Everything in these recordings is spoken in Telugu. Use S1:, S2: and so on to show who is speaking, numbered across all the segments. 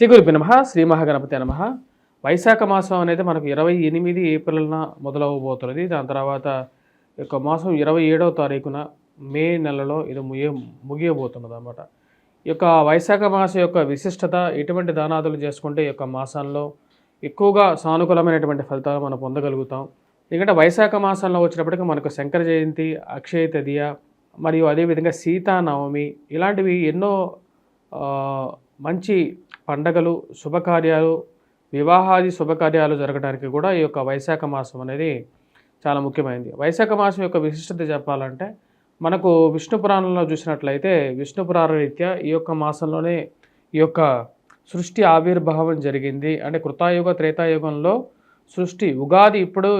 S1: శ్రీ గురుపి నమ శ్రీ మహాగణపతి నమ. వైశాఖ మాసం అనేది మనకు ఇరవై ఎనిమిది ఏప్రిల్న మొదలవబోతున్నది. దాని తర్వాత యొక్క మాసం ఇరవై ఏడవ తారీఖున మే నెలలో ఇది ముగియ ముగియబోతున్నది అనమాట ఈ యొక్క వైశాఖ మాసం యొక్క విశిష్టత ఎటువంటి దానాదులు చేసుకుంటే ఈ యొక్క మాసంలో ఎక్కువగా సానుకూలమైనటువంటి ఫలితాలు మనం పొందగలుగుతాం. ఎందుకంటే వైశాఖ మాసంలో వచ్చినప్పటికీ మనకు శంకర జయంతి అక్షయ తదియ మరియు అదేవిధంగా సీతానవమి ఇలాంటివి ఎన్నో మంచి పండగలు శుభకార్యాలు వివాహాది శుభకార్యాలు జరగడానికి కూడా ఈ యొక్క వైశాఖ మాసం అనేది చాలా ముఖ్యమైనది. వైశాఖ మాసం యొక్క విశిష్టత చెప్పాలంటే మనకు విష్ణు పురాణంలో చూసినట్లయితే విష్ణు పురాణ రీత్యా ఈ యొక్క మాసంలోనే ఈ యొక్క సృష్టి ఆవిర్భావం జరిగింది. అంటే కృతాయుగ త్రేతాయుగంలో సృష్టి ఉగాది ఇప్పుడు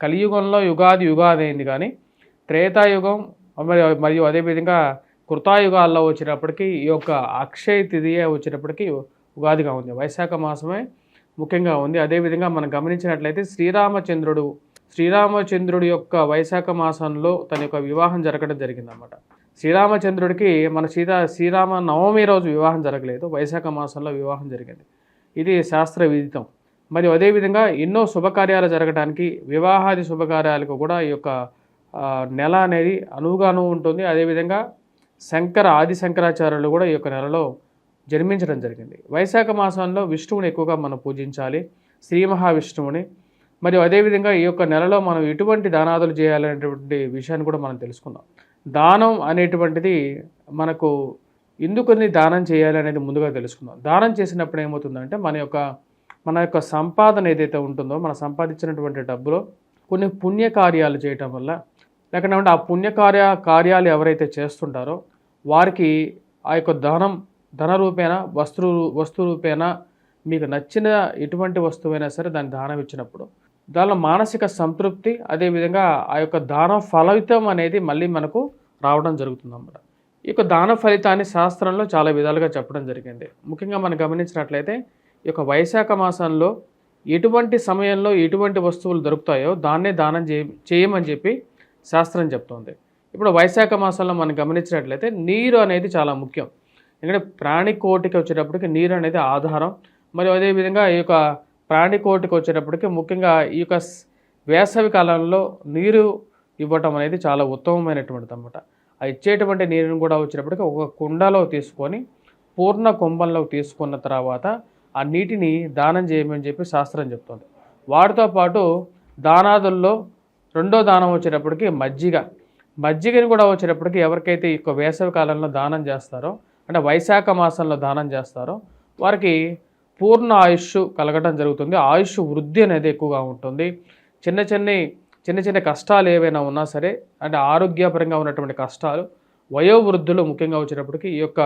S1: కలియుగంలో యుగాది యుగాది అయింది కానీ త్రేతాయుగం మరి మరియు అదేవిధంగా కృతాయుగాల్లో వచ్చినప్పటికీ ఈ యొక్క అక్షయ తిథియే వచ్చినప్పటికీ ఉగాదిగా ఉంది. వైశాఖ మాసమే ముఖ్యంగా ఉంది. అదేవిధంగా మనం గమనించినట్లయితే శ్రీరామచంద్రుడు శ్రీరామచంద్రుడి యొక్క వైశాఖ మాసంలో తన యొక్క వివాహం జరగడం జరిగిందన్నమాట. శ్రీరామచంద్రుడికి మన సీతా శ్రీరామ నవమి రోజు వివాహం జరగలేదు. వైశాఖ మాసంలో వివాహం జరిగింది. ఇది శాస్త్ర విదితం. మరియు అదేవిధంగా ఎన్నో శుభకార్యాలు జరగడానికి వివాహాది శుభకార్యాలకు కూడా ఈ యొక్క నెల అనేది అనువుగాను ఉంటుంది. అదేవిధంగా శంకర ఆది శంకరాచార్యులు కూడా ఈ యొక్క నెలలో జన్మించడం జరిగింది. వైశాఖ మాసంలో విష్ణువుని ఎక్కువగా మనం పూజించాలి శ్రీ మహావిష్ణువుని. మరియు అదేవిధంగా ఈ యొక్క నెలలో మనం ఎటువంటి దానాదులు చేయాలనేటువంటి విషయాన్ని కూడా మనం తెలుసుకుందాం. దానం అనేటువంటిది మనకు ఎందుకని దానం చేయాలి అనేది ముందుగా తెలుసుకుందాం. దానం చేసినప్పుడు ఏమవుతుందంటే మన యొక్క మన యొక్క సంపాదన ఏదైతే ఉంటుందో మన సంపాదించినటువంటి డబ్బులో కొన్ని పుణ్యకార్యాలు చేయటం వల్ల లేకపోతే ఆ పుణ్యకార్య కార్యాలు ఎవరైతే చేస్తుంటారో వారికి ఆ యొక్క దానం ధన రూపేణ వస్తు వస్తు రూపేణ మీకు నచ్చిన ఎటువంటి వస్తువైనా సరే దాన్ని దానం ఇచ్చినప్పుడు. దానిలో మానసిక సంతృప్తి అదేవిధంగా ఆ యొక్క దాన ఫలితం అనేది మళ్ళీ మనకు రావడం జరుగుతుంది అన్నమాట ఈ యొక్క దాన ఫలితాన్ని శాస్త్రంలో చాలా విధాలుగా చెప్పడం జరిగింది. ముఖ్యంగా మనం గమనించినట్లయితే ఈ యొక్క వైశాఖ మాసంలో ఎటువంటి సమయంలో ఎటువంటి వస్తువులు దొరుకుతాయో దాన్నే దానం చేయ చేయమని చెప్పి శాస్త్రం చెప్తోంది. ఇప్పుడు వైశాఖ మాసంలో మనం గమనించినట్లయితే నీరు అనేది చాలా ముఖ్యం. ఎందుకంటే ప్రాణికోటికి వచ్చేటప్పటికి నీరు అనేది ఆధారం. మరియు అదేవిధంగా ఈ యొక్క ప్రాణికోటికి వచ్చేటప్పటికి ముఖ్యంగా ఈ యొక్క వేసవి కాలంలో నీరు ఇవ్వటం అనేది చాలా ఉత్తమమైనటువంటిది అన్నమాట. ఆ ఇచ్చేటువంటి నీరుని కూడా వచ్చేటప్పటికి ఒక కుండలో తీసుకొని పూర్ణ కుంభంలో తీసుకున్న తర్వాత ఆ నీటిని దానం చేయమని చెప్పి శాస్త్రం చెప్తుంది. వాటితో పాటు దానాదుల్లో రెండో దానం వచ్చేటప్పటికి మజ్జిగ. మజ్జిగని కూడా వచ్చేటప్పటికి ఎవరికైతే ఈ యొక్క వేసవి కాలంలో దానం చేస్తారో అంటే వైశాఖ మాసంలో దానం చేస్తారో వారికి పూర్ణ ఆయుష్ కలగటం జరుగుతుంది. ఆయుష్ వృద్ధి అనేది ఎక్కువగా ఉంటుంది. చిన్న చిన్న చిన్న చిన్న కష్టాలు ఏవైనా ఉన్నా సరే అంటే ఆరోగ్యపరంగా ఉన్నటువంటి కష్టాలు వయోవృద్ధులు ముఖ్యంగా వచ్చినప్పటికీ ఈ యొక్క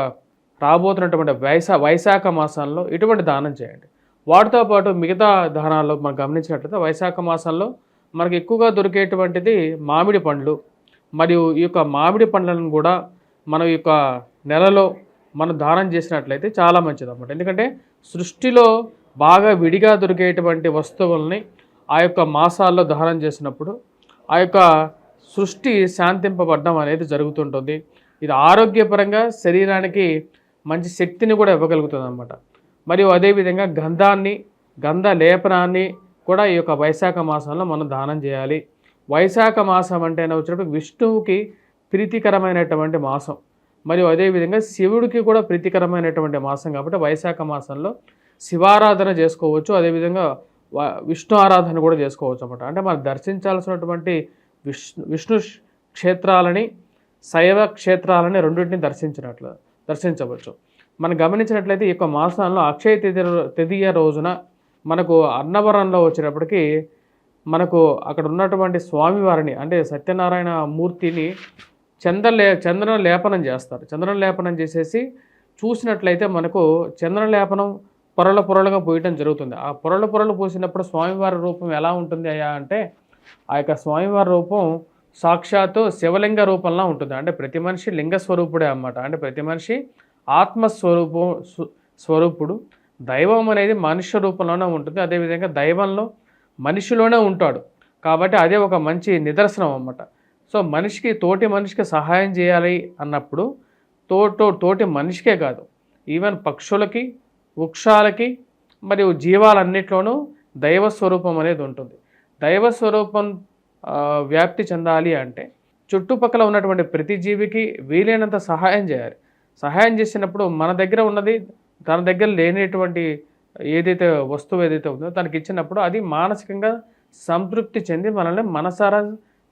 S1: రాబోతున్నటువంటి వైశా వైశాఖ మాసంలో ఇటువంటి దానం చేయండి. వాటితో పాటు మిగతా దానాల్లో మనం గమనించినట్లయితే వైశాఖ మాసంలో మనకు ఎక్కువగా దొరికేటువంటిది మామిడి పండ్లు. మరియు ఈ యొక్క మామిడి పండ్లను కూడా మన యొక్క నెలలో మనం దానం చేసినట్లయితే చాలా మంచిది అన్నమాట ఎందుకంటే సృష్టిలో బాగా విడిగా దొరికేటువంటి వస్తువుల్ని ఆ యొక్క మాసాల్లో దహనం చేసినప్పుడు ఆ యొక్క సృష్టి శాంతింపబడడం అనేది జరుగుతుంటుంది. ఇది ఆరోగ్యపరంగా శరీరానికి మంచి శక్తిని కూడా ఇవ్వగలుగుతుంది అనమాట మరియు అదేవిధంగా గంధాన్ని గంధ లేపనాన్ని కూడా ఈ యొక్క వైశాఖ మాసంలో మనం దానం చేయాలి. వైశాఖ మాసం అంటే వచ్చినప్పుడు విష్ణువుకి ప్రీతికరమైనటువంటి మాసం. మరియు అదేవిధంగా శివుడికి కూడా ప్రీతికరమైనటువంటి మాసం కాబట్టి వైశాఖ మాసంలో శివారాధన చేసుకోవచ్చు. అదేవిధంగా వ- విష్ణు ఆరాధన కూడా చేసుకోవచ్చు అనమాట అంటే మనం దర్శించాల్సినటువంటి విష్ణు విష్ణు క్షేత్రాలని శైవ క్షేత్రాలని రెండింటిని దర్శించినట్లు దర్శించవచ్చు. మనం గమనించినట్లయితే ఈ యొక్క మాసంలో అక్షయ తిథి తిథియ రోజున మనకు అన్నవరంలో వచ్చినప్పటికీ మనకు అక్కడ ఉన్నటువంటి స్వామివారిని అంటే సత్యనారాయణ మూర్తిని చంద్రలే చంద్రన లేపనం చేస్తారు. చంద్రన లేపనం చేసేసి చూసినట్లయితే మనకు చంద్రలేపనం పొరల పొరలుగా పోయటం జరుగుతుంది. ఆ పొరల పొరలు పోసినప్పుడు స్వామివారి రూపం ఎలా ఉంటుంది అయ్యా అంటే ఆ యొక్క స్వామివారి రూపం సాక్షాత్తు శివలింగ రూపంలో ఉంటుంది. అంటే ప్రతి మనిషి లింగ స్వరూపుడే అన్నమాట. అంటే ప్రతి మనిషి ఆత్మస్వరూపం స్వరూపుడు. దైవం అనేది మనుష్య రూపంలోనే ఉంటుంది. అదేవిధంగా దైవంలో మనిషిలోనే ఉంటాడు. కాబట్టి అదే ఒక మంచి నిదర్శనం అన్నమాట. సో మనిషికి తోటి మనిషికి సహాయం చేయాలి అన్నప్పుడు తోటో తోటి మనిషికే కాదు. ఈవెన్ పక్షులకి వృక్షాలకి మరియు జీవాలన్నిట్లోనూ దైవ స్వరూపం అనేది ఉంటుంది. దైవ స్వరూపం వ్యాప్తి చెందాలి అంటే చుట్టుపక్కల ఉన్నటువంటి ప్రతి జీవికి వీలైనంత సహాయం చేయాలి. సహాయం చేసినప్పుడు మన దగ్గర ఉన్నది తన దగ్గర లేనిటువంటి ఏదైతే వస్తువు ఏదైతే ఉందో తనకి ఇచ్చినప్పుడు అది మానసికంగా సంతృప్తి చెంది మనల్ని మనసారా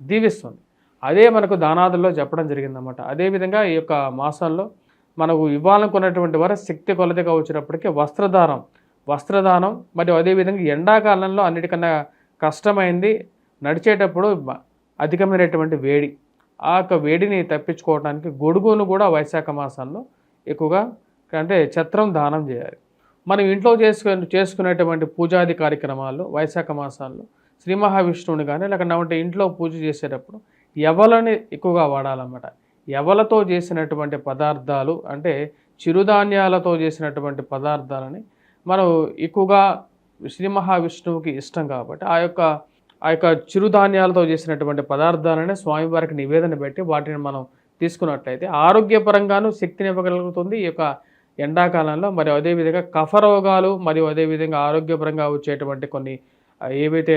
S1: దీవిస్తుంది. అదే మనకు దానాదుల్లో చెప్పడం జరిగిందన్నమాట. అదేవిధంగా ఈ యొక్క మాసంలో మనకు ఇవ్వాలనుకున్నటువంటి వారు శక్తి కొలతగా వచ్చినప్పటికీ వస్త్రదానం వస్త్రదానం మరియు అదేవిధంగా ఎండాకాలంలో అన్నిటికన్నా కష్టమైంది నడిచేటప్పుడు అధికమైనటువంటి వేడి. ఆ యొక్క వేడిని తప్పించుకోవడానికి గొడుగును కూడా వైశాఖ మాసంలో ఎక్కువగా అంటే ఛత్రం దానం చేయాలి. మనం ఇంట్లో చేసుకునే చేసుకునేటువంటి పూజాది కార్యక్రమాలు వైశాఖ మాసాల్లో శ్రీ మహావిష్ణువుని కానీ లేకపోతే ఇంట్లో పూజ చేసేటప్పుడు ఎవలని ఎక్కువగా వాడాలన్నమాట. ఎవలతో చేసినటువంటి పదార్థాలు అంటే చిరుధాన్యాలతో చేసినటువంటి పదార్థాలని మనం ఎక్కువగా శ్రీ మహావిష్ణువుకి ఇష్టం కాబట్టి ఆ యొక్క ఆ యొక్క చిరుధాన్యాలతో చేసినటువంటి పదార్థాలని స్వామివారికి నివేదన పెట్టి వాటిని మనం తీసుకున్నట్లయితే ఆరోగ్యపరంగాను శక్తిని ఇవ్వగలుగుతుంది ఈ యొక్క ఎండాకాలంలో మరియు అదేవిధంగా కఫ రోగాలు మరియు అదేవిధంగా ఆరోగ్యపరంగా వచ్చేటువంటి కొన్ని ఏవైతే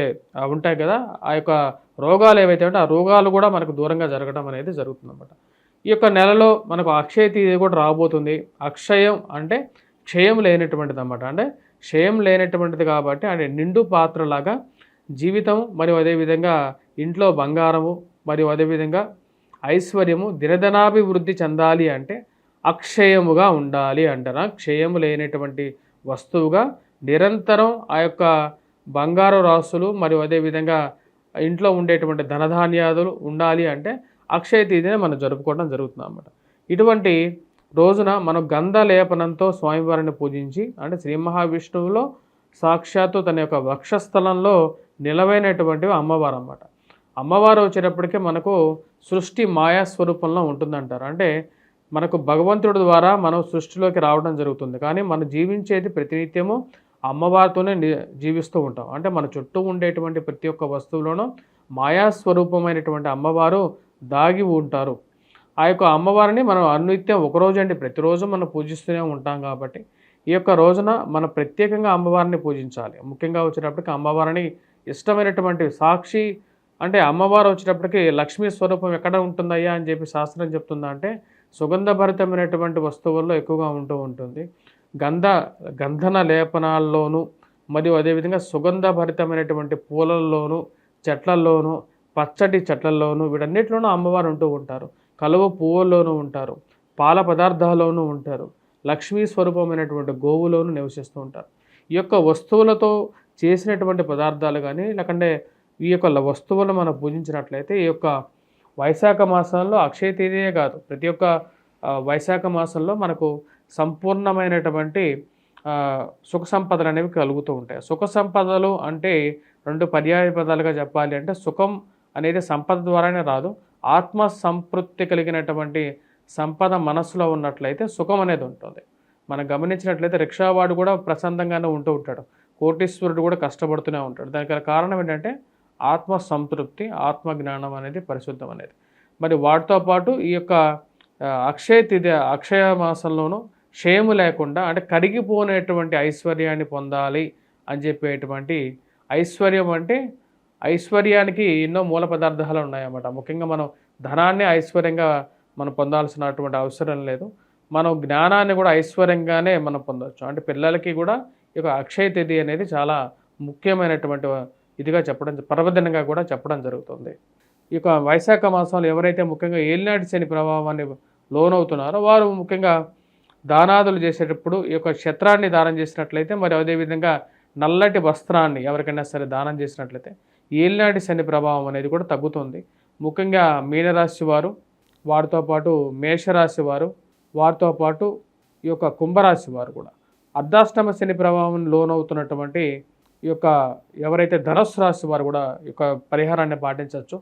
S1: ఉంటాయి కదా ఆ యొక్క రోగాలు ఏవైతే ఉంటాయో ఆ రోగాలు కూడా మనకు దూరంగా జరగడం అనేది జరుగుతుందన్నమాట. ఈ యొక్క నెలలో మనకు అక్షయ తీది కూడా రాబోతుంది. అక్షయం అంటే క్షయం లేనటువంటిది అన్నమాట అంటే క్షయం లేనటువంటిది కాబట్టి అంటే నిండు పాత్రలాగా జీవితం మరియు అదేవిధంగా ఇంట్లో బంగారము మరియు అదేవిధంగా ఐశ్వర్యము దినదనాభివృద్ధి చెందాలి అంటే అక్షయముగా ఉండాలి అంటారా. క్షయము లేనటువంటి వస్తువుగా నిరంతరం ఆ యొక్క బంగారు రాసులు మరియు అదేవిధంగా ఇంట్లో ఉండేటువంటి ధనధాన్యాదులు ఉండాలి అంటే అక్షయ తేదీని మనం జరుపుకోవడం జరుగుతుంది అన్నమాట. ఇటువంటి రోజున మనం గంధ లేపనంతో స్వామివారిని పూజించి అంటే శ్రీ మహావిష్ణువులో సాక్షాత్తు తన యొక్క వక్షస్థలంలో నిలవైనటువంటివి అమ్మవారు అన్నమాట. అమ్మవారు వచ్చేటప్పటికే మనకు సృష్టి మాయా స్వరూపంలో ఉంటుందంటారు. అంటే మనకు భగవంతుడి ద్వారా మనం సృష్టిలోకి రావడం జరుగుతుంది. కానీ మనం జీవించేది ప్రతినిత్యము అమ్మవారితోనే జీవిస్తూ ఉంటాం. అంటే మన చుట్టూ ఉండేటువంటి ప్రతి ఒక్క వస్తువులోనూ మాయా స్వరూపమైనటువంటి అమ్మవారు దాగి ఉంటారు. ఆ యొక్క అమ్మవారిని మనం అనునిత్యం ఒకరోజు అంటే ప్రతిరోజు మనం పూజిస్తూనే ఉంటాం కాబట్టి ఈ యొక్క రోజున మనం ప్రత్యేకంగా అమ్మవారిని పూజించాలి. ముఖ్యంగా వచ్చేటప్పటికి అమ్మవారిని ఇష్టమైనటువంటి సాక్షి అంటే అమ్మవారు వచ్చేటప్పటికి లక్ష్మీ స్వరూపం ఎక్కడ ఉంటుందయ్యా అని చెప్పి శాస్త్రం చెప్తుందా అంటే సుగంధభరితమైనటువంటి వస్తువుల్లో ఎక్కువగా ఉంటూ ఉంటుంది. గంధ గంధన లేపనాల్లోనూ మరియు అదేవిధంగా సుగంధభరితమైనటువంటి పూలల్లోనూ చెట్లల్లోనూ పచ్చటి చెట్లల్లోనూ వీటన్నిటిలోనూ అమ్మవారు ఉంటూ ఉంటారు. కలువ పువ్వుల్లోనూ ఉంటారు. పాల పదార్థాల్లోనూ ఉంటారు. లక్ష్మీ స్వరూపమైనటువంటి గోవులోనూ నివసిస్తూ ఉంటారు. ఈ యొక్క వస్తువులతో చేసినటువంటి పదార్థాలు కానీ లేకుంటే ఈ యొక్క వస్తువులను మనం పూజించినట్లయితే ఈ యొక్క వైశాఖ మాసంలో అక్షయ తేదీయే కాదు. ప్రతి ఒక్క వైశాఖ మాసంలో మనకు సంపూర్ణమైనటువంటి సుఖ సంపదలు అనేవి కలుగుతూ ఉంటాయి. సుఖ సంపదలు అంటే రెండు పర్యాయ పదాలుగా చెప్పాలి అంటే సుఖం అనేది సంపద ద్వారానే రాదు. ఆత్మ సంతృప్తి కలిగినటువంటి సంపద మనసులో ఉన్నట్లయితే సుఖం అనేది ఉంటుంది. మనం గమనించినట్లయితే రిక్షావాడు కూడా ప్రశాంతంగానే ఉంటూ ఉంటాడు. కోటీశ్వరుడు కూడా కష్టపడుతూనే ఉంటాడు. దానికి కారణం ఏంటంటే ఆత్మ సంతృప్తి ఆత్మ జ్ఞానం అనేది పరిశుద్ధం అనేది. మరి వాటితో పాటు ఈ యొక్క అక్షయ తిథి అక్షయ మాసంలోనూ క్షయము లేకుండా అంటే కరిగిపోనేటువంటి ఐశ్వర్యాన్ని పొందాలి అని చెప్పేటువంటి ఐశ్వర్యం అంటే ఐశ్వర్యానికి ఎన్నో మూల పదార్థాలు ఉన్నాయన్నమాట. ముఖ్యంగా మనం ధనాన్ని ఐశ్వర్యంగా మనం పొందాల్సినటువంటి అవసరం లేదు. మనం జ్ఞానాన్ని కూడా ఐశ్వర్యంగానే మనం పొందవచ్చు అంటే పిల్లలకి కూడా ఈ యొక్క అక్షయ తిథి అనేది చాలా ముఖ్యమైనటువంటి ఇదిగా చెప్పడం పర్వదినంగా కూడా చెప్పడం జరుగుతుంది. ఈ యొక్క వైశాఖ మాసంలో ఎవరైతే ముఖ్యంగా ఏలినాటి శని ప్రభావాన్ని లోనవుతున్నారో వారు ముఖ్యంగా దానాదులు చేసేటప్పుడు ఈ యొక్క క్షత్రాన్ని దానం చేసినట్లయితే మరి అదేవిధంగా నల్లటి వస్త్రాన్ని ఎవరికైనా సరే దానం చేసినట్లయితే ఏలినాటి శని ప్రభావం అనేది కూడా తగ్గుతుంది. ముఖ్యంగా మీనరాశి వారు వారితో పాటు మేషరాశి వారు వారితో పాటు ఈ యొక్క కుంభరాశి వారు కూడా. అర్ధాష్టమ శని ప్రభావం లోనవుతున్నటువంటి ఈ యొక్క ఎవరైతే ధనస్సు రాశి వారు కూడా ఈ యొక్క పరిహారాన్ని పాటించవచ్చు.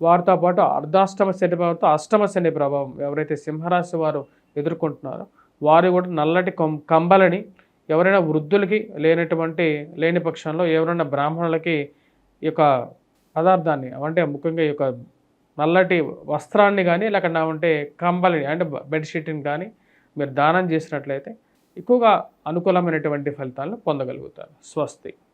S1: వారితో పాటు అర్ధాష్టమ శని ప్రభావంతో అష్టమ శని ప్రభావం ఎవరైతే సింహరాశి వారు ఎదుర్కొంటున్నారో వారు కూడా నల్లటి కం కంబలని ఎవరైనా వృద్ధులకి లేనటువంటి లేని పక్షంలో ఎవరైనా బ్రాహ్మణులకి ఈ యొక్క పదార్థాన్ని అంటే ముఖ్యంగా ఈ యొక్క నల్లటి వస్త్రాన్ని కానీ లేకుండా ఉంటే కంబలిని అంటే బెడ్షీట్ని కానీ మీరు దానం చేసినట్లయితే ఎక్కువగా అనుకూలమైనటువంటి ఫలితాలను పొందగలుగుతారు. స్వస్తి.